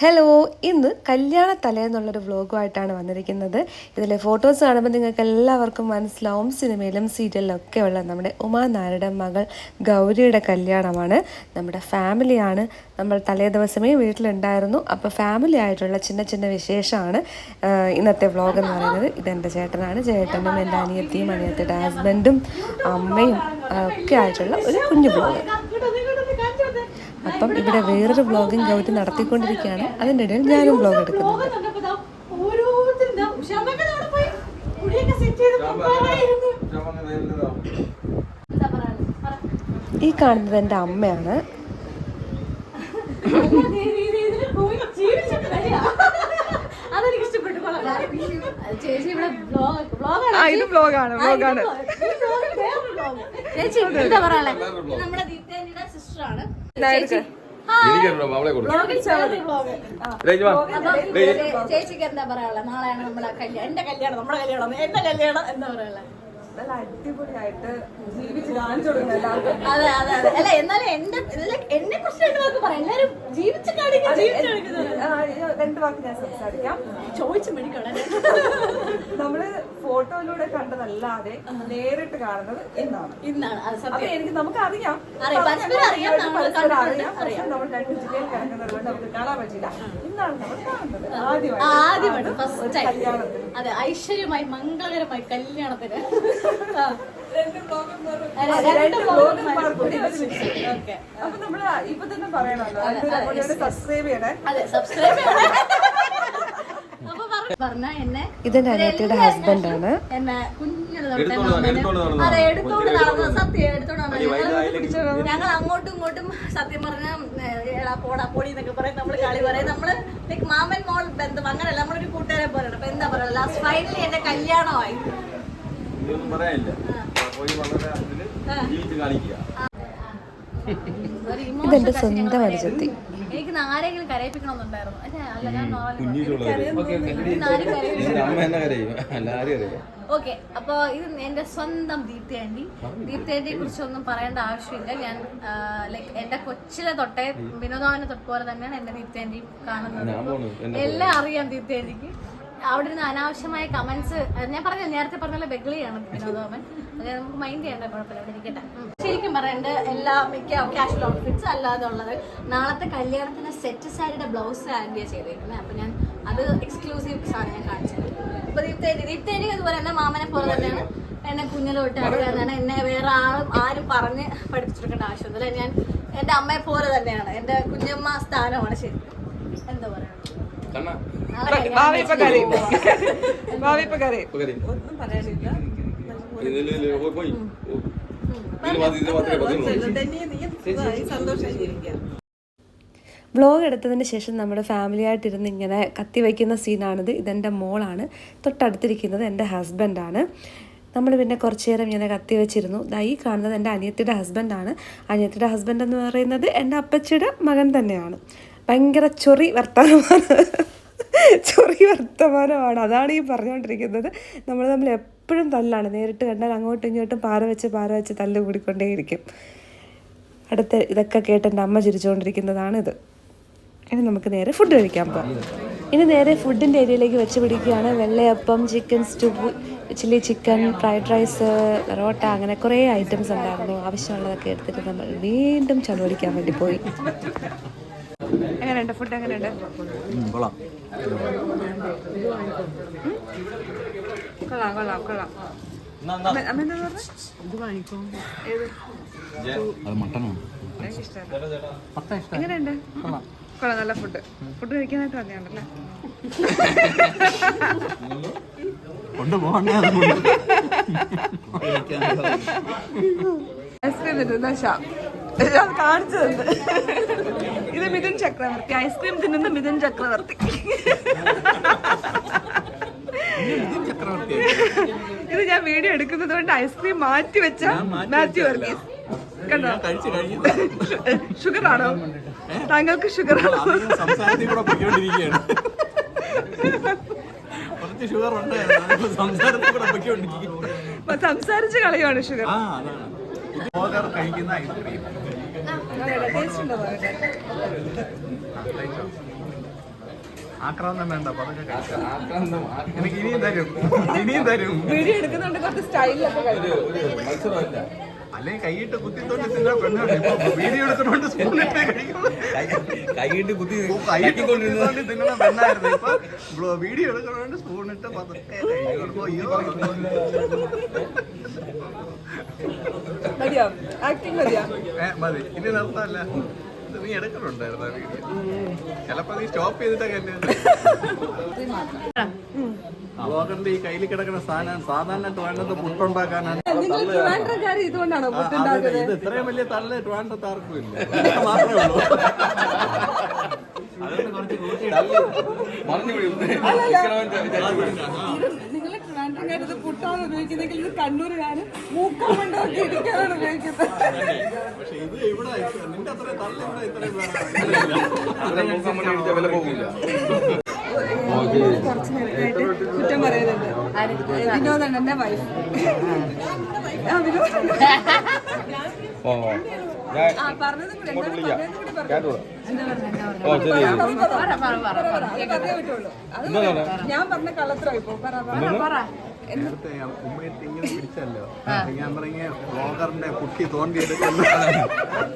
Hello ഇന്ന് കല്യാണ തലേന്നുള്ളൊരു വ്ലോഗുമായിട്ടാണ് വന്നിരിക്കുന്നത്. ഇതിലെ ഫോട്ടോസ് കാണുമ്പോൾ നിങ്ങൾക്ക് എല്ലാവർക്കും മനസ്സിലാവും. സിനിമയിലും സീരിയലിലും ഒക്കെ ഉള്ള നമ്മുടെ ഉമാനാരുടെ മകൾ ഗൗരിയുടെ കല്യാണമാണ്. നമ്മുടെ ഫാമിലിയാണ് നമ്മൾ തലേ ദിവസമേ വീട്ടിലുണ്ടായിരുന്നു. അപ്പോൾ ഫാമിലി ആയിട്ടുള്ള ചിന്ന ചിന്ന വിശേഷമാണ് ഇന്നത്തെ വ്ലോഗ് എന്ന് പറയുന്നത്. ഇതെന്റെ ചേട്ടനാണ്. ചേട്ടനും എന്റെ അനിയത്തിയും അനിയത്തിയുടെ ഹസ്ബൻഡും അമ്മയും ഒക്കെ ആയിട്ടുള്ള ഒരു കുഞ്ഞു വ്ലോഗ്. അപ്പം ഇവിടെ വേറൊരു വ്ളോഗും ഗൗരി നടത്തിക്കൊണ്ടിരിക്കുകയാണ്. അതിന്റെ ഇടയിൽ ഞാനും വ്ളോഗ് എടുക്കുന്നുണ്ട്. ഈ കാണുന്നത് എന്റെ അമ്മയാണ്. ചേച്ചി ഇവിടെ ബ്ലോഗ് ബ്ലോഗാണ് ബ്ലോഗാണ് ഇത് ചേച്ചി എന്താ പറയാ നമ്മുടെ ദീപ്തേന്റെ ചേച്ചിക്ക് എന്താ പറയാനുള്ള നാളെയാണ് നമ്മളെ കല്യാണം എന്റെ കല്യാണം നമ്മുടെ കല്യാണം എന്റെ കല്യാണം എന്താ പറയാനുള്ള നല്ല അടിപൊളിയായിട്ട് ജീവിച്ച് കാണിച്ചു കൊടുക്കുന്ന അതെ അതെ അതെ. അല്ല എന്നാലും എന്റെ എന്നെ കുറിച്ച് രണ്ട് വാക്ക് പറയാം. എല്ലാരും ജീവിച്ച് കാണിക്കും ജീവിച്ച് കാണിക്കുന്നത് രണ്ട് വാക്ക് ഞാൻ സംസാരിക്കാം. ചോദിച്ചു മേടിക്കണം നമ്മൾ ഫോട്ടോയിലൂടെ കണ്ടതല്ലാതെ നേരിട്ട് കാണുന്നത് ഇന്നാണ്. ഇന്നാണ്. അത് അപ്പൊ സത്യം എനിക്ക് നമുക്ക് അറിയാം. അറിയാം, പരസ്പരം അറിയാം, നമ്മൾ പരസ്പരം കണ്ടിട്ടുണ്ട്, അറിയാം. പക്ഷെ നമ്മൾ രണ്ട് ജില്ലയിൽ കിടക്കുന്നതുകൊണ്ട് നമുക്ക് കാണാൻ പറ്റില്ല. ഇന്നാണ് നമ്മൾ കാണുന്നത്. ആദ്യമായിട്ട്. ആദ്യമായിട്ട് ഫസ്റ്റ് ഒരു ടൈം കല്യാണത്തിന്. അതെ ഐശ്വര്യമായി മംഗളകരമായി കല്യാണത്തിന്. അപ്പൊ നമ്മൾ ഇപ്പൊ തന്നെ പറയണല്ലോ. സബ്സ്ക്രൈബ് ചെയ്യണേ. അതെ സബ്സ്ക്രൈബ് എന്നെ ഇതെന്റെ അനിയത്തിയുടെ ഹസ്ബൻഡാണ് അതെ എടുത്തോണ്ട് നടന്നു സത്യം എടുത്തോണ്ട് നടന്നു ഞങ്ങൾ- അങ്ങോട്ടും ഇങ്ങോട്ടും സത്യം പറഞ്ഞ ഏടാ പോടാ പൊടി എന്നൊക്കെ പറയും. നമ്മൾ കളി പറയും. നമ്മൾ ലൈക്ക് മാമൻ മോൾ ബന്ധം അങ്ങനെയല്ല നമ്മളൊരു കൂട്ടുകാരെ പോലെയാണ്. അപ്പൊ എന്താ പറയുക ലാസ്റ്റ് ഫൈനലി എന്റെ കല്യാണമായി. ഇതൊന്നും പറയാനില്ല. പോയി വളരെ ഇതിൽ ജീവിച്ച് കാണിക്കുക. ഇതെന്റെ സ്വന്തം അനുജത്തി. എനിക്ക് ആരെങ്കിലും കരയിപ്പിക്കണമെന്നുണ്ടായിരുന്നു. അല്ല അല്ല ഞാൻ കുഞ്ഞു നോർമൽ അമ്മ എന്നെ കരയും. എല്ലാരും അറിയാം ഓക്കെ അപ്പൊ ഇത് എന്റെ സ്വന്തം ദീപ്തി ദീപ്തയാണ്ടിയെ ഒന്നും കുറിച്ചൊന്നും പറയേണ്ട ആവശ്യമില്ല. ഞാൻ ലൈക്ക് എന്റെ കൊച്ചിലെ തൊട്ടേ വിനോദാവിനെ തൊട്ട് പോലെ തന്നെയാണ് എന്റെ ദീപ്തയാണ്ടി കാണുന്നത്. എല്ലാം അറിയാം ദീപ്തയാണ്ടിക്ക്. അവിടെ ഇരുന്ന് അനാവശ്യമായ കമന്റ്സ് ഞാൻ പറഞ്ഞ നേരത്തെ പറഞ്ഞ ബെഗ്ലിയാണ് വിനോദോമൻ അത് നമുക്ക് മൈൻഡ് ചെയ്യേണ്ട കുഴപ്പമില്ല അവിടെ ഇരിക്കട്ടെ. ശരിക്കും പറയണ്ട് എല്ലാ മിക്ക കാഷ്വൽ ഔട്ട്ഫിറ്റ്സ് അല്ലാതെ ഉള്ളത് നാളത്തെ കല്യാണത്തിന് സെറ്റ് സാരിയുടെ ബ്ലൗസ് ആൻഡിയാണ് ചെയ്തേക്കുന്നത് അപ്പൊ ഞാൻ അത് എക്സ്ക്ലൂസീവ് സാധനം ഞാൻ കാണിച്ചത് അപ്പൊ ദീപ്തേരി ദീപ്തേരി അതുപോലെ എന്നെ മാമനെ പോലെ തന്നെയാണ്. എന്നെ കുഞ്ഞിലെ തൊട്ട് എന്നെ വേറെ ആളും ആരും പറഞ്ഞ് പഠിപ്പിച്ചെടുക്കേണ്ട ആവശ്യമൊന്നുമില്ല. ഞാൻ എന്റെ അമ്മയെ പോലെ തന്നെയാണ്. എന്റെ കുഞ്ഞമ്മ സ്ഥാനമാണ് ശരിക്കും. എന്താ പറയുക ഭാവി ഇപ്പൊ കരയും ഭാവി ഇപ്പൊ കരയും ഓ, പോയി വ്ളോഗ് എടുത്തതിന് ശേഷം നമ്മുടെ ഫാമിലി ആയിട്ടിരുന്ന് ഇങ്ങനെ കത്തി വയ്ക്കുന്ന സീനാണിത് ഇതെന്റെ മോളാണ്. തൊട്ടടുത്തിരിക്കുന്നത് എന്റെ ഹസ്ബൻഡാണ് നമ്മൾ പിന്നെ കുറച്ച് നേരം ഇങ്ങനെ കത്തി വെച്ചിരുന്നു. ദാ ഈ കാണുന്നത് എന്റെ അനിയത്തിയുടെ ഹസ്ബൻഡാണ് അനിയത്തിയുടെ ഹസ്ബൻഡ് എന്ന് പറയുന്നത് എന്റെ അപ്പച്ചിയുടെ മകൻ തന്നെയാണ്. ഭയങ്കര ചൊറി വർത്തമാനമാണ് ചൊറി വർത്തമാനമാണ്. അതാണ് ഈ പറഞ്ഞുകൊണ്ടിരിക്കുന്നത്. നമ്മൾ തമ്മിൽ എപ്പോഴും തല്ലാണ്. നേരിട്ട് കണ്ടാൽ അങ്ങോട്ടും ഇങ്ങോട്ടും പാര വെച്ച് പാര വെച്ച് തല്ല് കൂടിക്കൊണ്ടേയിരിക്കും. അടുത്ത ഇതൊക്കെ കേട്ട് എന്റെ അമ്മ ഇത്. ഇനി നമുക്ക് നേരെ ഫുഡ് കഴിക്കാൻ പോകാം ഇനി നേരെ ഫുഡിന്റെ ഏരിയയിലേക്ക് വെച്ച് പിടിക്കുകയാണ്. Vellayappam chicken stew chilli chicken fried rice parotta അങ്ങനെ കുറേ ഐറ്റംസ് ഉണ്ടായിരുന്നു. ആവശ്യമുള്ളതൊക്കെ എടുത്തിട്ട് നമ്മൾ വീണ്ടും ചെലവഴിക്കാൻ വേണ്ടി പോയി. എങ്ങനെയുണ്ട്? ഫുഡ് എങ്ങനെയുണ്ട്? കൊള്ളാം. കൊള്ളാം കൊള്ളാം എങ്ങനെയുണ്ട്? കൊള്ളാം. നല്ല ഫുഡ് ഫുഡ് കഴിക്കാനായിട്ട് വന്നതാണല്ലേ? കൊണ്ടുപോകണ്ടേ ഐസ്ക്രീം തിന്നുന്ന ശ്യാം അത് കാണിച്ചു തന്നു ഇത് മിഥുൻ ചക്രവർത്തി. ഐസ്ക്രീം തിന്നുന്ന മിഥുൻ ചക്രവർത്തി. ഇത് ഞാൻ വീഡിയോ എടുക്കുന്നത് കൊണ്ട് ഐസ്ക്രീം മാറ്റി വെച്ച മാത്യു വർഗീസ്. കണ്ടോ? ഷുഗർ ആണോ താങ്കൾക്ക് ഷുഗർ ആണോ ഷുഗർ ഉണ്ട് സംസാരിച്ച് കളയുവാണ് ഷുഗർ. കഴിക്കുന്ന ഐസ്ക്രീം. ആക്രാന്തം വേണ്ട കഴിക്കാം. എനിക്ക് ഇനിയും തരും. ഇനിയും തരും. വീഡിയോ എടുക്കുന്നുണ്ട് കുറച്ച് സ്റ്റൈലൊക്കെ അല്ലെങ്കിൽ കൈയിട്ട് കുത്തിത്തോണ്ടി തിന്നാ പെണ്ണാണ്. ഇപ്പൊ വീഡിയോ എടുക്കുന്നോണ്ട് സ്കൂളിൽ കൈയിട്ട് കുത്തി കൈയിട്ട് കുത്തിത്തോണ്ടി തിന്നണ പെണ്ണായിരുന്നു. ഇപ്പൊ വീഡിയോ എടുക്കുന്നോണ്ട് സ്പൂണിട്ട് പതുക്കെ അയ്യോ. മതിയോ? ആക്ടിങ് മതിയോ? മതി. ഇനി നിർത്താല്ല. നീ എടുക്കണുണ്ടായിരുന്നു ചിലപ്പോ നീ സ്റ്റോപ്പ് ചെയ്തിട്ടൊക്കെ ബ്ലോഗറിന്റെ ഈ കയ്യിൽ കിടക്കുന്ന സാധനം സാധാരണ വേണ്ടത് പുട്ടുണ്ടാക്കാനാണ്. ഇത് ഇത്രയും വലിയ തള്ള് ട്രിവാൻഡ്രത്ത് ആർക്കും ഇല്ല മാത്രമേ ഉള്ളൂ. തള്ളി മറിഞ്ഞു ഇത് പുട്ടാണ് ഉപയോഗിക്കുന്നെങ്കിൽ ഇത് കണ്ണൂരുകാരും മൂക്കം കൊണ്ടൊക്കെ ഇരിക്കാനാണ് ഉപയോഗിക്കുന്നത്. കുറച്ച് നേരമായിട്ട് കുറ്റം പറയുന്നുണ്ട്. വിനോദാണ് എന്റെ വൈഫ് ആ വിനോദ് ഓ ഞാൻ ആ പറഞ്ഞത് കൂടി ഞാൻ പറഞ്ഞ കള്ളത്തരമായി പോ പറ പറ. നേരത്തെ ഇങ്ങനെ പിടിച്ചല്ലോ. ഞാൻ പറഞ്ഞ ബ്ലോഗറിന്റെ കുട്ടി തോണ്ടിയെടുക്കുന്ന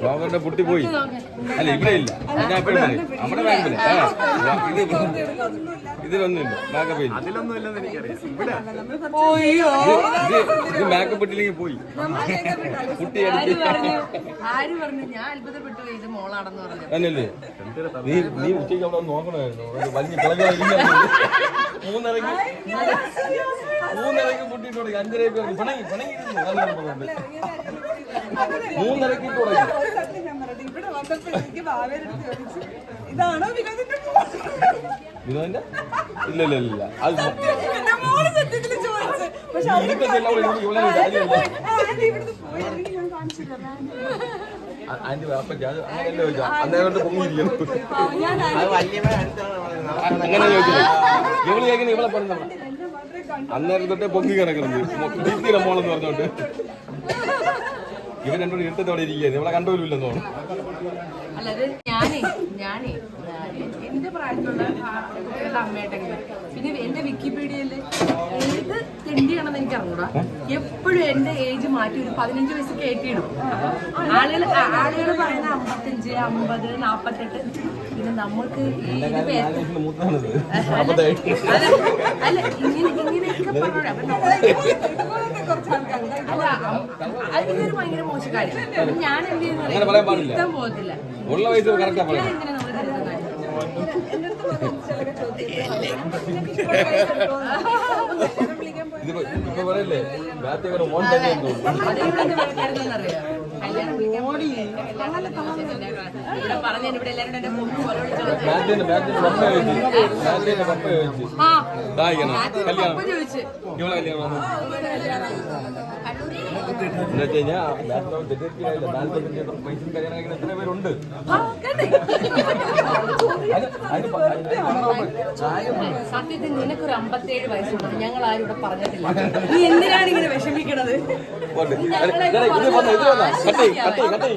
ബ്ലോഗറിന്റെ പുട്ടി പോയി. അല്ല ഇവിടെ ഇല്ല. നമ്മുടെ ബാങ്കിൽ ഇതിലൊന്നുമില്ല. ബാക്കപ്പ് ഇല്ല. അതിലൊന്നും ഇല്ലെന്ന് എനിക്കറിയാം. ഇവിടെ. ഇത് മേക്കപ്പ് ഇട്ടില്ലെങ്കിൽ പോയി. കുട്ടി ആര് പറഞ്ഞു? ഞാൻ അത്ഭുതപ്പെട്ടു. പോയി, ഇത് മോളാണെന്ന് പറഞ്ഞു. നീ നീ ഉച്ചയ്ക്ക് അവിടെ നോക്കണമായിരുന്നു. ഒരു വലിയ മൂന്നിറങ്ങി. മൂന്നരക്ക് മൂന്നരക്ക് പൊട്ടിട്ട് തുടങ്ങി അഞ്ചരക്ക് പിണങ്ങി പിണങ്ങി. മൂന്നരക്ക് തുടങ്ങി ഇവിടെ വന്നപ്പോൾ എനിക്ക് ഭാവേരെടുത്ത് ചോദിച്ചു ഇതാണോ വിനോദിന്റെ മോൾ?" വിനോദിന്റെ? ഇല്ല ഇല്ല ഇല്ല. അത് സത്യത്തിൽ ചോദിച്ചു പക്ഷെ ഇവിടുന്ന് പോയി. ഞാൻ കാണിച്ചു തരാം. ആന്റി വാപ്പയ്ക്ക് അത് അങ്ങനെയല്ലേ ചോദിച്ചാ. അന്നേ കൊണ്ട് ആന്റി അങ്ങനെ ചോദിച്ചത് ഇവൾ കേൾക്കുന്ന ഇവളെ പറഞ്ഞ അന്നേരം തൊട്ടേ പൊങ്ങി കിടക്കുന്നത് ദീപ്തിയുടെ മോളെന്ന് പറഞ്ഞോണ്ട്. ഇവൻ എന്നോട് ഇരുട്ടത്തോടെ ഇരിക്കുന്നത് തോന്നുന്നു. അല്ല ഇത് ഞാനേ ഞാനേ പ്രായത്തിലുള്ള കുട്ടികളുടെ അമ്മയായിട്ടെങ്കിലും പിന്നെ എന്റെ വിക്കിപീഡിയയിൽ ഏത് തെണ്ടിയാണെന്ന് എനിക്ക് അറിഞ്ഞൂടാ എപ്പോഴും എന്റെ ഏജ് മാറ്റി ഒരു പതിനഞ്ച് വയസ്സ് കയറ്റിയിടും ആളുകൾ ആളുകൾ പറയുന്ന അമ്പത്തഞ്ച് അമ്പത് നാപ്പത്തെട്ട് പിന്നെ മൂത്താണിത് അല്ല ഇങ്ങനെ ഇങ്ങനെയൊക്കെ പറഞ്ഞോടെ അല്ല അതിനൊരു ഭയങ്കര മോശം കാര്യം. ഞാൻ എന്ത് പാടില്ല. പോകത്തില്ല എങ്ങനെ നമ്മൾ കരുതുന്നത്? ഇതിപ്പോ ഇപ്പൊ പറയല്ലേ? ബാറ്റ് മോൻ തന്നെയെന്ന് എത്ര സത്യത്തിൽ നിനക്കൊരു അമ്പത്തേഴ് വയസ്സുണ്ട്. ഞങ്ങൾ ആരും ഇവിടെ പറഞ്ഞിട്ടില്ല. എന്തിനാണ് ഇങ്ങനെ വിഷമിക്കണത് പോട്ടെ. വന്നോ, കട്ടി കട്ടി കട്ടി കട്ട്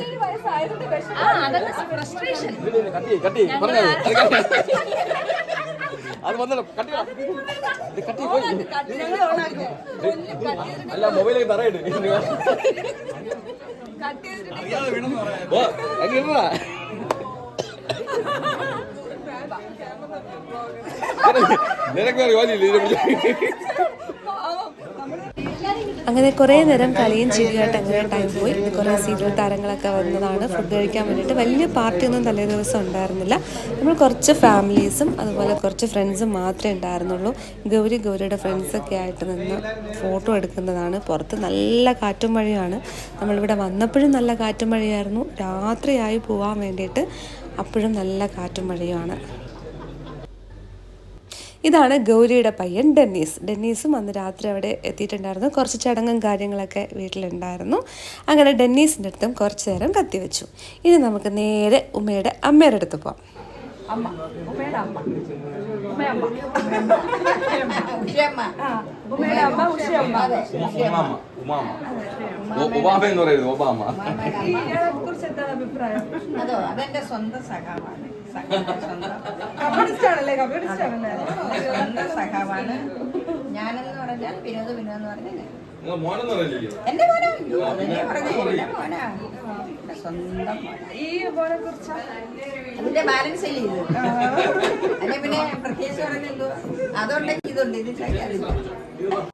കട്ട് കട്ട് ചെയ്യ്. പറഞ്ഞോ, അത് കട്ട് വന്നല്ലോ പോയി. അല്ല മൊബൈലേക്ക് തറയിട്ട് അങ്ങനെ. നിനക്ക് വേറെ ജോലിയില്ല ഇതിനെ അങ്ങനെ കുറേ നേരം കളിയും ചിരിയായിട്ട് അങ്ങനെ ടൈം പോയി. കുറേ സീരിയൽ താരങ്ങളൊക്കെ വന്നതാണ്. ഫുഡ് കഴിക്കാൻ വേണ്ടിയിട്ട് വലിയ പാർട്ടി ഒന്നും തലേ ദിവസം ഉണ്ടായിരുന്നില്ല. നമ്മൾ കുറച്ച് ഫാമിലീസും അതുപോലെ കുറച്ച് ഫ്രണ്ട്സും മാത്രമേ ഉണ്ടായിരുന്നുള്ളൂ. ഗൗരി ഗൗരിയുടെ ഫ്രണ്ട്സൊക്കെ ആയിട്ട് നിന്ന് ഫോട്ടോ എടുക്കുന്നതാണ്. പുറത്ത് നല്ല കാറ്റും മഴയാണ് നമ്മളിവിടെ വന്നപ്പോഴും നല്ല കാറ്റും മഴയായിരുന്നു. രാത്രിയായി പോകാൻ വേണ്ടിയിട്ട് അപ്പോഴും നല്ല കാറ്റും മഴയുമാണ്. ഇതാണ് ഗൗരിയുടെ പയ്യൻ ഡെന്നീസ്. ഡെന്നീസും അന്ന് രാത്രി അവിടെ എത്തിയിട്ടുണ്ടായിരുന്നു. കുറച്ച് ചടങ്ങും കാര്യങ്ങളൊക്കെ വീട്ടിലുണ്ടായിരുന്നു. അങ്ങനെ ഡെന്നീസിന്റെ അടുത്തും കുറച്ച് നേരം കത്തിവെച്ചു. ഇനി നമുക്ക് നേരെ ഉമ്മയുടെ അമ്മയുടെ അടുത്ത് പോവാം. ഉമാമ ഉമാമ ഒ- ഒബാമ എന്ന് പറയുന്നത് ഒബാമ കുറിച്ച് എന്താണ് അഭിപ്രായം? അതോ അതെന്റെ സ്വന്തം സഖാവാണ്? കമ്മ്യൂണിസ്റ്റ് ആണല്ലേ കമ്മ്യൂണിസ്റ്റ് ആണല്ലേ സ്വന്തം സഖാവാണ്. ഞാനെന്ന് പറഞ്ഞാൽ വിനോദ് വിനോദ് എന്ന് എന്റെ മോനാ? പറഞ്ഞേ, മോനാ. സ്വന്തം മോനാ. ഈ മോനെ കുറിച്ച്? അതിന്റെ ബാലൻസ് അല്ലെ പിന്നെ പ്രത്യേകിച്ച് പറഞ്ഞെന്തോ അതുണ്ടെങ്കിൽ ഇതുണ്ട് ഇത് ശരിയല്ല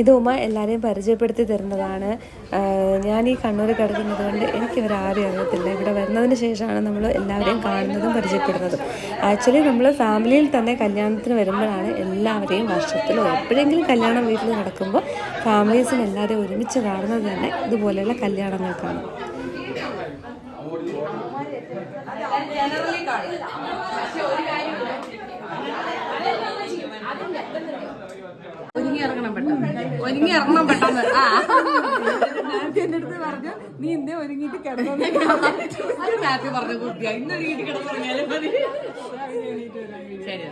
ഇത് ഉമ്മ എല്ലാവരെയും പരിചയപ്പെടുത്തി തരുന്നതാണ്. ഞാൻ ഈ കണ്ണൂർ കിടക്കുന്നത് കൊണ്ട് എനിക്ക് ഇവരാരും അറിയത്തില്ല. ഇവിടെ വരുന്നതിന് ശേഷമാണ് നമ്മൾ എല്ലാവരെയും കാണുന്നതും പരിചയപ്പെടുന്നതും. ആക്ച്വലി നമ്മൾ ഫാമിലിയിൽ തന്നെ കല്യാണത്തിന് വരുമ്പോഴാണ് എല്ലാവരെയും വർഷത്തിലോ എപ്പോഴെങ്കിലും കല്യാണം വീട്ടിൽ നടക്കുമ്പോൾ ഫാമിലീസിന് എല്ലാവരെയും ഒരുമിച്ച് കാണുന്നത് തന്നെ ഇതുപോലെയുള്ള കല്യാണങ്ങൾക്കാണ്. ഒരുങ്ങി ഇറങ്ങാൻ പെട്ടെന്ന്. എന്റെ അടുത്ത് പറഞ്ഞു നീ ഇന്നേ ഒരുങ്ങിയിട്ട് കിടന്നു മാത്യു പറഞ്ഞ കുട്ടിയ ഇന്ന് ഒരുങ്ങിയിട്ട് കിടന്നുറങ്ങിയാലും മതി. ശരി.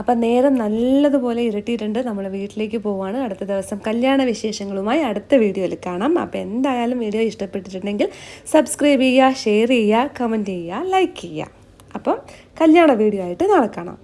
അപ്പം നേരം നല്ലതുപോലെ ഇരുട്ടിയിട്ടുണ്ട്. നമ്മൾ വീട്ടിലേക്ക് പോവാണ്. അടുത്ത ദിവസം കല്യാണ വിശേഷങ്ങളുമായി അടുത്ത വീഡിയോയിൽ കാണാം. അപ്പോൾ എന്തായാലും വീഡിയോ ഇഷ്ടപ്പെട്ടിട്ടുണ്ടെങ്കിൽ സബ്സ്ക്രൈബ് ചെയ്യുക ഷെയർ ചെയ്യുക കമന്റ് ചെയ്യുക ലൈക്ക് ചെയ്യുക. അപ്പം കല്യാണ വീഡിയോ ആയിട്ട് നാളെ കാണാം.